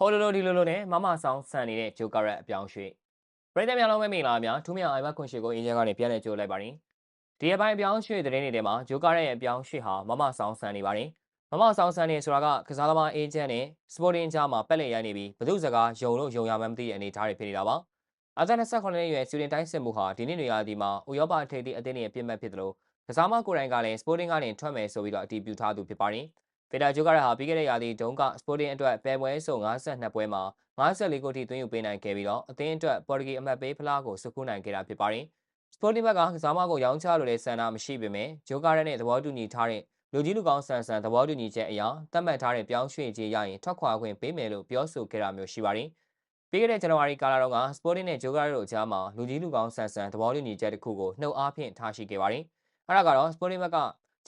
ဟောလိုလိုဒီလိုလိုနဲ့မမဆောင်ဆန်နေတဲ့ဂျိုကာရက်အပြောင်းရွှေ့ပရိသတ်များလုံးပဲမင်္ဂလာပါများထူးမြောင်အိုင်မခွန်ရှိကိုအင်းချမ်းကနေပြန်လည်ကြိုလိုက်ပါရင်ဒီအပိုင်းအပြောင်းရွှေ့တဲ့တဲ့တွေမှာဂျိုကာရက်ရဲ့အပြောင်းရွှေ့ဟာမမဆောင်ဆန်နေပါတယ်မမဆောင်ဆန်နေဆိုတာကကစားသမားအေဂျင့်နဲ့စပိုတင်ကြားမှာပက်လက်ရိုက်နေပြီးဘု து စကားယုံလို့ယုံရမှန်းမသိတဲ့အနေအထားတွေဖြစ်နေတာပါအသက်28နှစ်အရွယ်ဆွီဒင်တိုင်းစစ်မှုဟာဒီနေ့နေရာဒီမှာဥရောပထိပ်သီးအသင်းတွေအပြစ်မဲ့ဖြစ်တယ်လို့ကစားမကိုယ်တိုင်ကလည်းစပိုတင်ကနေထွက်မယ်ဆိုပြီးတော့အတည်ပြုထားသူဖြစ်ပါတယ် ဖီတာဂျိုကာရက်ဟာပြီးခဲ့တဲ့ရာသီတုန်းကစပိုတင်အတွက်ပယ်ပွဲစုံ52ပွဲမှာ54ခုထိသွင်းယူပေးနိုင်ခဲ့ပြီးတော့အသင်းအတွက်ပေါ်တူဂီအမတ်ပေးဖလားကိုစုခုနိုင်ခဲ့တာဖြစ်ပါတယ်။စပိုတင်ဘက်ကကစားမကိုရောင်းချလိုတဲ့ဆန္ဒမရှိပေမဲ့ဂျိုကာရက်နဲ့သဘောတူညီထားတဲ့လူကြီးလူကောင်းဆန်ဆန်သဘောတူညီချက်အရသတ်မှတ်ထားတဲ့ပြောင်းရွှေ့ခြင်းရရင်ထွက်ခွာခွင့်ပေးမယ်လို့ပြောဆိုခဲ့တာမျိုးရှိပါတယ်။ပြီးခဲ့တဲ့ဇန်နဝါရီကာလတော့ကစပိုတင်နဲ့ဂျိုကာရက်တို့အကြားမှာလူကြီးလူကောင်းဆန်ဆန်သဘောတူညီချက်တစ်ခုကိုနှုတ်အားဖြင့်ထားရှိခဲ့ပါတယ်။အဲဒါကတော့စပိုတင်ဘက်က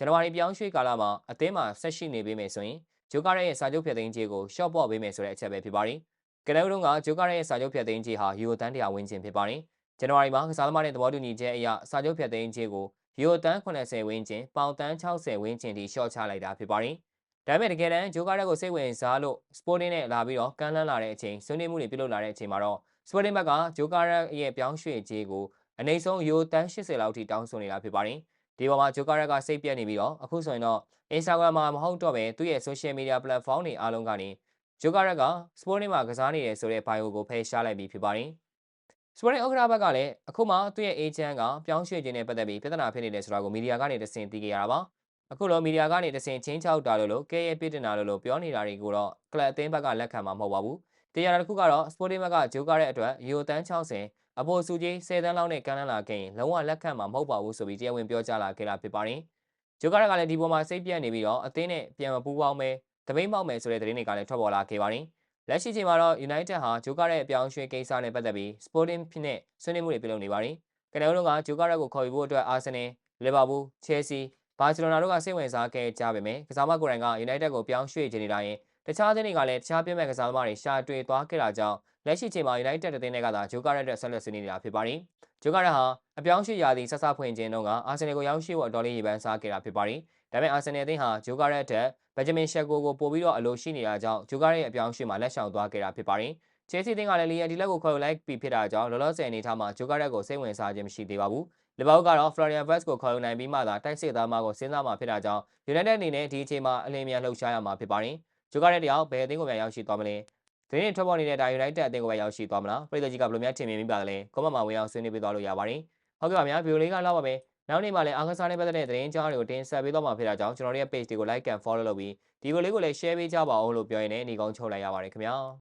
ဇန်နဝါရီပြောင်းရွှေ့ကာလမှာအသင်းမှာဆက်ရှိနေပေးမယ်ဆိုရင်ဂျိုကာရက်ရဲ့စာချုပ်ဖြတ်သိမ်းခြင်းကိုရှော့ပေါ့ပေးမယ်ဆိုတဲ့အချက်ပဲဖြစ်ပါတယ်။ကနဦးတုန်းကဂျိုကာရဲ့စာချုပ်ဖြတ်သိမ်းခြင်းဟာယူရိုတန်း100ဝန်းကျင်ဖြစ်ပါတယ်။ဇန်နဝါရီမှာကစားသမားတဲ့သဘောတူညီချက်အရစာချုပ်ဖြတ်သိမ်းခြင်းကိုယူရိုတန်း80ဝန်းကျင်ပေါင်တန်း60ဝန်းကျင်ထိရှော့ချလိုက်တာဖြစ်ပါတယ်။ဒါပေမဲ့တကယ်တမ်းဂျိုကာရက်ကိုစိတ်ဝင်စားလို့စပိုတင်းနဲ့လာပြီးတော့ကမ်းလှမ်းလာတဲ့အချိန်ဆွေးနွေးမှုတွေပြုလုပ်လာတဲ့အချိန်မှာတော့စပိုတင်းဘက်ကဂျိုကာရက်ရဲ့ပြောင်းရွှေ့ခြင်းကိုအနည်းဆုံးယူရိုတန်း80လောက်ထိတောင်းဆိုနေတာဖြစ်ပါတယ်။ ဒီပေါ်မှာဂျိုကာရက်ကစိတ်ပြတ်နေပြီးတော့အခုဆိုရင်တော့ Instagram မှာမဟုတ်တော့ပဲသူ့ရဲ့ social media platform တွေအားလုံးကနေဂျိုကာရက်က Sporting မှာကစားနေတယ်ဆိုတဲ့ bio ကိုဖယ်ရှားလိုက်ပြီးဖြစ်ပါတယ်။ Sporting ဥက္ကဋ္ဌဘက်ကလည်းအခုမှသူ့ရဲ့ agent ကပြောင်းရွှေ့ခြင်းနဲ့ပတ်သက်ပြီးပြဿနာဖြစ်နေတယ်ဆိုတာကိုမီဒီယာကနေတဆင့်သိခဲ့ရတာပါ။အခုလိုမီဒီယာကနေတဆင့်ချင်းချောက်တာလို့လို့ကဲရဲ့ပြစ်တင်တာလို့လို့ပြောနေတာတွေကိုတော့ကလပ်အသင်းဘက်ကလက်ခံမှာမဟုတ်ပါဘူး။တရားတစ်ခုကတော့ Sporting ဘက်ကဂျိုကာရဲ့အတွက်ယူတန်း60 အပေါ်စုကြီး10တန်းလောက်နဲ့ကမ်းလှမ်းလာခဲ့ရင်လုံးဝလက်ခံမှာမဟုတ်ပါဘူးဆိုပြီးတရားဝင်ပြောကြားလာခဲ့တာဖြစ်ပါတယ်။ဂျိုကာကလည်းဒီပေါ်မှာစိတ်ပြတ်နေပြီးတော့အသင်းနဲ့ပြန်မပူးပေါင်းပဲတပိတ်မောက်မယ်ဆိုတဲ့သတင်းတွေကလည်းထွက်ပေါ်လာခဲ့ပါတယ်။လက်ရှိချိန်မှာတော့ United ဟာဂျိုကာရဲ့အပြောင်းရွှေ့ကိစ္စနဲ့ပတ်သက်ပြီး Sporting ဖြစ်နဲ့ဆွေးနွေးမှုတွေပြုလုပ်နေပါတယ်။ကနဦးလုံးကဂျိုကာကိုခေါ်ယူဖို့အတွက် Arsenal, Liverpool, Chelsea, Barcelona တို့ကစိတ်ဝင်စားခဲ့ကြပေမဲ့ကစားမကိုယ်တိုင်က United ကိုပြောင်းရွှေ့ချင်နေတာရင် တခြားအသင်းတွေကလည်းတခြားပြည့်မဲ့ကစားသမားတွေရှာတွေ့သွားခဲ့တာကြောင့်လက်ရှိချိန်မှာ United အသင်းတွေကသာဂျိုကာရက်အတွက်ဆက်လက်ဆွေးနွေးနေတာဖြစ်ပါတယ်။ဂျိုကာရက်ဟာအပြောင်းရွှေ့ရာသီဆက်စဖွင့်ခြင်းတုန်းကအာဆင်နယ်ကိုရောက်ရှိဖို့အတော်လေးရည်ပန်းစားခဲ့တာဖြစ်ပါတယ်။ဒါပေမဲ့အာဆင်နယ်အသင်းဟာဂျိုကာရက်အတွက်ဘက်ဂျမင်ရှက်ကိုကိုပို့ပြီးတော့အလိုရှိနေတာကြောင့်ဂျိုကာရက်ရဲ့အပြောင်းရွှေ့မှာလက်ရှောင်သွားခဲ့တာဖြစ်ပါတယ်။ချဲစီတင်းကလည်းလီယန်ဒီလက်ကိုခေါ်ယူလိုက်ပြီးဖြစ်တာကြောင့်လောလောဆယ်အနေထားမှာဂျိုကာရက်ကိုစိတ်ဝင်စားခြင်းမရှိသေးပါဘူး။လီဗာပူးကတော့ Florian Wirtz ကိုခေါ်ယူနိုင်ပြီးမှသာတိုက်စစ်သားမကိုစဉ်းစားမှာဖြစ်တာကြောင့် United အနေနဲ့ဒီအချိန်မှာအလင်းမြန်လှုပ်ရှားရမှာဖြစ်ပါတယ်။ ဂျိုကာရက်တယောက်ဘယ်အသင်းကိုပြန်ရောက်ရှိသွားမလဲ။သတင်းထွက်ပေါ်နေတဲ့ဒါ United အသင်းကိုပဲရောက်ရှိသွားမလား။ပြည်သူကြီးကဘယ်လိုများထင်မြင်မိပါသလဲ။ကွန်မန့်မှာဝင်အောင်ဆွေးနွေးပေးသွားလို့ရပါတယ်။ဟုတ်ကဲ့ပါဗျာဗီဒီယိုလေးကလောက်ပါပဲ။နောက်နေ့မှလည်းအားကစားနဲ့ပတ်သက်တဲ့သတင်းကြားတွေကိုတင်ဆက်ပေးသွားမှာဖြစ်တာကြောင့်ကျွန်တော်တို့ရဲ့ page တွေကို like and follow လုပ်ပြီးဒီဗီဒီယိုလေးကိုလည်း share ပေးကြပါအောင်လို့ပြောရင်းနဲ့ညီကုန်းချုပ်လိုက်ရပါတယ်ခင်ဗျာ။